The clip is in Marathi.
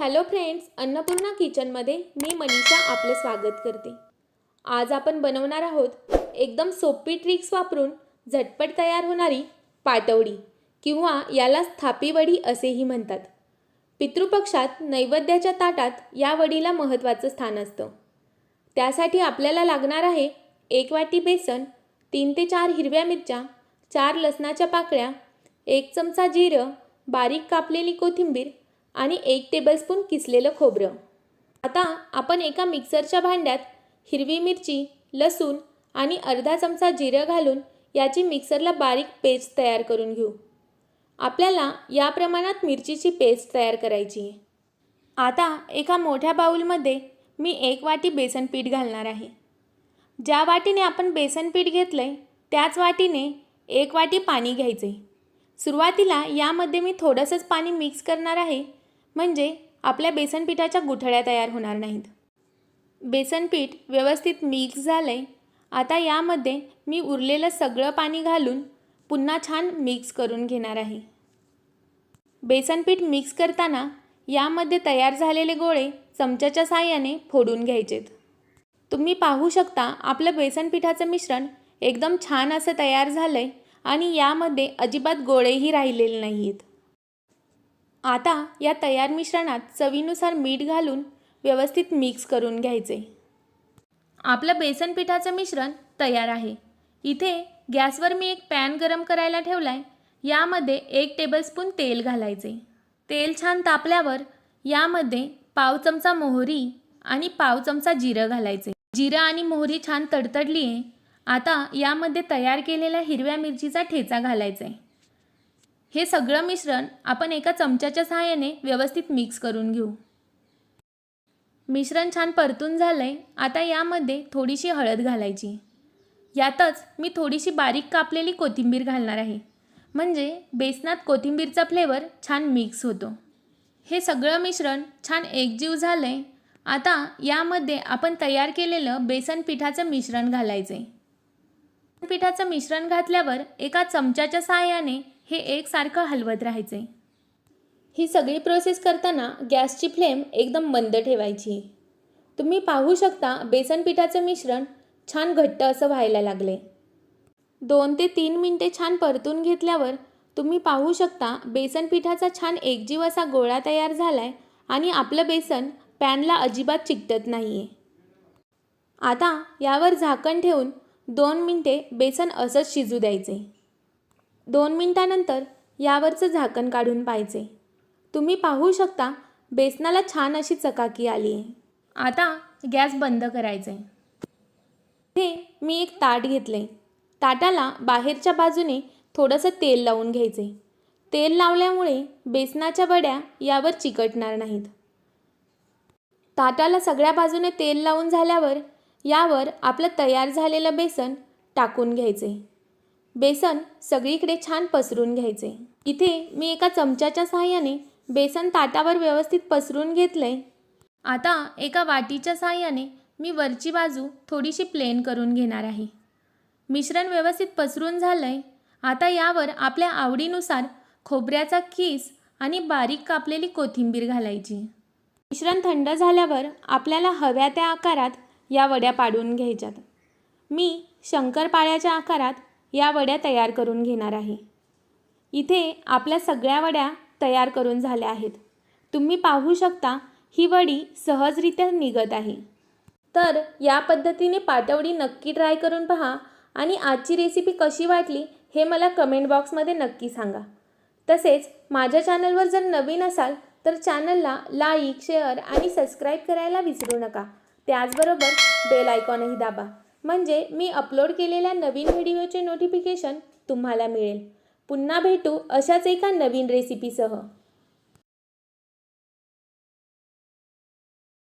हॅलो फ्रेंड्स अन्नपूर्णा किचनमध्ये मी मनीषा आपलं स्वागत करते. आज आपण बनवणार आहोत एकदम सोपी ट्रिक्स वापरून झटपट तयार होणारी पाटवडी किंवा याला थापी वडी असेही म्हणतात. पितृपक्षात नैवेद्याच्या ताटात या वडीला महत्त्वाचं स्थान असतं. त्यासाठी आपल्याला लागणार आहे एक वाटी बेसन तीन ते चार हिरव्या मिरच्या चार लसणाच्या पाकळ्या एक चमचा जिरं बारीक कापलेली कोथिंबीर आणि एक टेबलस्पून किसलेलं खोबरं. आता आपण एका मिक्सरच्या भांड्यात हिरवी मिरची लसूण आणि अर्धा चमचा जिरं घालून याची मिक्सरला बारीक पेस्ट तयार करून घेऊ. आपल्याला या प्रमाणात मिरचीची पेस्ट तयार करायची आहे. आता एका मोठ्या बाऊलमध्ये मी एक वाटी बेसन पीठ घालणार आहे. ज्या वाटीने आपण बेसन पीठ घेतलं आहे त्याच वाटीने एक वाटी पाणी घ्यायचे सुरुवातीला यामध्ये मी थोडंसंच पाणी मिक्स करणार आहे. म्हणजे आपल्या बेसनपीठाच्या गुठळ्या तयार होणार नाहीत. बेसनपीठ व्यवस्थित मिक्स झालं आहे आता यामध्ये मी उरलेलं सगळं पाणी घालून पुन्हा छान मिक्स करून घेणार आहे. बेसनपीठ मिक्स करताना यामध्ये तयार झालेले गोळे चमच्याच्या साहाय्याने फोडून घ्यायचेत. तुम्ही पाहू शकता आपलं बेसन पिठाचं मिश्रण एकदम छान असं तयार झालं आहे आणि यामध्ये अजिबात गोळेही राहिलेले नाही आहेत आता या तयार मिश्रणात चवीनुसार मीठ घालून व्यवस्थित मिक्स करून घ्यायचे. आपलं बेसन पिठाचं मिश्रण तयार आहे. इथे गॅसवर मी एक पॅन गरम करायला ठेवला आहे यामध्ये एक टेबलस्पून तेल घालायचे. तेल छान तापल्यावर यामध्ये पाव चमचा मोहरी आणि पाव चमचा जिरं घालायचे. जिरं आणि मोहरी छान तडतडली आहे आता यामध्ये तयार केलेल्या हिरव्या मिरचीचा ठेचा घालायचा आहे हे सगळं मिश्रण आपण एका चमच्याच्या सहाय्याने व्यवस्थित मिक्स करून घेऊ. मिश्रण छान परतून झालं आहे आता यामध्ये थोडीशी हळद घालायची. यातच मी थोडीशी बारीक कापलेली कोथिंबीर घालणार आहे. म्हणजे बेसनात कोथिंबीरचा फ्लेवर छान मिक्स होतो. हे सगळं मिश्रण छान एकजीव झालं आहे आता यामध्ये आपण तयार केलेलं बेसन पिठाचं मिश्रण घालायचं आहे पिठाचं मिश्रण घातल्यावर एका चमच्याच्या सहाय्याने हे एकसारखं हलवत राहायचे. ही सगळी प्रोसेस करताना गॅसची फ्लेम एकदम मंद ठेवायची. तुम्ही पाहू शकता बेसन पिठाचं मिश्रण छान घट्ट असं व्हायला लागले. दोन ते तीन मिनटे छान परतून घेतल्यावर तुम्ही पाहू शकता बेसन पिठाचा छान एकजीव असा गोळा तयार झाला आहे आणि आपलं बेसन पॅनला अजिबात चिकटत नाही आहे आता यावर झाकण ठेवून दोन मिनटे बेसन असंच शिजू द्यायचे. दोन मिनटानंतर यावरचं झाकण काढून पाहायचे. तुम्ही पाहू शकता बेसनाला छान अशी चकाकी आली. आहे आता गॅस बंद करायचे. हे मी एक ताट घेतले. ताटाला बाहेरच्या बाजूने थोडंसं तेल लावून घ्यायचे. तेल लावल्यामुळे बेसनाच्या वड्या यावर चिकटणार नाहीत. ताटाला सगळ्या बाजूने तेल लावून झाल्यावर यावर आपलं तयार झालेलं बेसन टाकून घ्यायचे. बेसन सगळीकडे छान पसरून घ्यायचे. इथे मी एका चमच्याच्या साहाय्याने बेसन ताटावर व्यवस्थित पसरून घेतले आता एका वाटीच्या सहाय्याने मी वरची बाजू थोडीशी प्लेन करून घेणार आहे. मिश्रण व्यवस्थित पसरून झालंय. आता यावर आपल्या आवडीनुसार खोबऱ्याचा खीस आणि बारीक कापलेली कोथिंबीर घालायची. मिश्रण थंड झाल्यावर आपल्याला हव्या त्या आकारात या वड्या पाडून घ्यायच्यात. मी शंकरपाळ्याच्या आकारात या वड्या तयार करून घेणार आहे. इथे आपल्या सगळ्या वड्या तयार करून झाल्या आहेत. तुम्ही पाहू शकता ही वडी सहजरित्या निघत आहे. तर या पद्धतीने पाटवडी नक्की ट्राय करून पहा आणि आजची रेसिपी कशी वाटली हे मला कमेंट बॉक्समध्ये नक्की सांगा. तसेच माझ्या चॅनलवर जर नवीन असाल तर चॅनलला लाईक शेअर आणि सबस्क्राईब करायला विसरू नका. त्याचबरोबर बेल आयकॉनही दाबा. म्हणजे मी अपलोड केलेल्या नवीन व्हिडिओचे नोटिफिकेशन तुम्हाला मिळेल. पुन्हा भेटू अशाच एका नवीन रेसिपीसह